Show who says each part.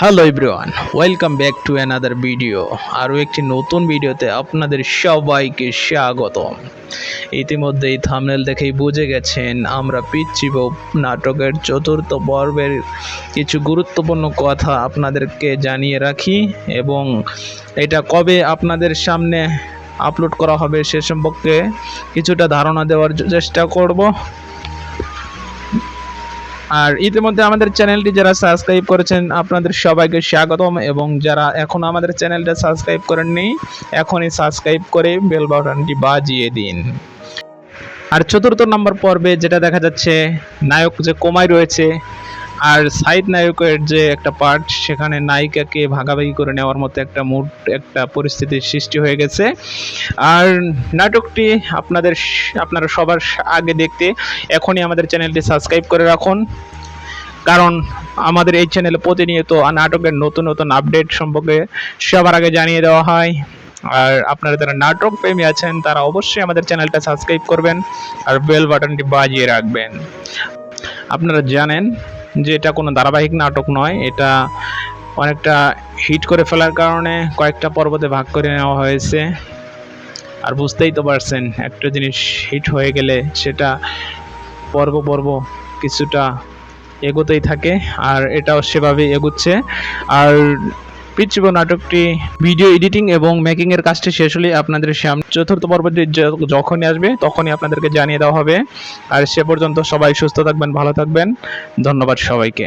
Speaker 1: Hello everyone welcome back to another video আরও একটি নতুন ভিডিওতে আপনাদের সবাইকে স্বাগতম। ইতিমধ্যেই থামনেল দেখেই বুঝে গেছেন, আমরা পিচ্ছি বউ নাটকের চতুর্থ পর্বের কিছু গুরুত্বপূর্ণ কথা আপনাদেরকে জানিয়ে রাখি এবং এটা কবে আপনাদের সামনে আপলোড করা হবে সে সম্পর্কে কিছুটা ধারণা দেওয়ার চেষ্টা করব। আর ইতিমধ্যে আমাদের চ্যানেলটি যারা সাবস্ক্রাইব করেছেন, আপনাদের সবাইকে স্বাগতম। এবং যারা এখন আমাদের চ্যানেলটা সাবস্ক্রাইব করেননি, এখনই সাবস্ক্রাইব করে বেল বাটনটি বাজিয়ে দিন। আর চতুর্থ নম্বর পর্বে যেটা দেখা যাচ্ছে, নায়ক যে কোমায় রয়েছে আর সাইড নায়কের যে একটা পার্ট সেখানে নায়িকাকে ভাগাভাগি করে নেওয়ার মতো একটা মুড একটা পরিস্থিতির সৃষ্টি হয়ে গেছে। আর নাটকটি আপনাদের আপনারা সবার আগে দেখতে এখনই আমাদের চ্যানেলটি সাবস্ক্রাইব করে রাখুন। কারণ আমাদের এই চ্যানেলে প্রতিনিয়ত নাটকের নতুন নতুন আপডেট সম্পর্কে সবার আগে জানিয়ে দেওয়া হয়। আর আপনারা যারা নাটক প্রেমী আছেন, তারা অবশ্যই আমাদের চ্যানেলটা সাবস্ক্রাইব করবেন আর বেল বাটনটি বাজিয়ে রাখবেন। আপনারা জানেন যে এটা কোনো ধারাবাহিক নাটক নয়, এটা অনেকটা হিট করে ফেলার কারণে কয়েকটা পর্বতে ভাগ করে নেওয়া হয়েছে। আর বুঝতেই তো পারছেন, একটা জিনিস হিট হয়ে গেলে সেটা পর্ব পর্ব কিছুটা এগোতেই থাকে, আর এটাও সেভাবেই এগোচ্ছে। আর পিচিব নাটকটি ভিডিও এডিটিং এবং মেকিং এর কাজটি শেষ হলে আপনাদের সামনে চতুর্থ পর্বটি যখনই আসবে, তখনই আপনাদেরকে জানিয়ে দেওয়া হবে। আর সে পর্যন্ত সবাই সুস্থ থাকবেন, ভালো থাকবেন। ধন্যবাদ সবাইকে।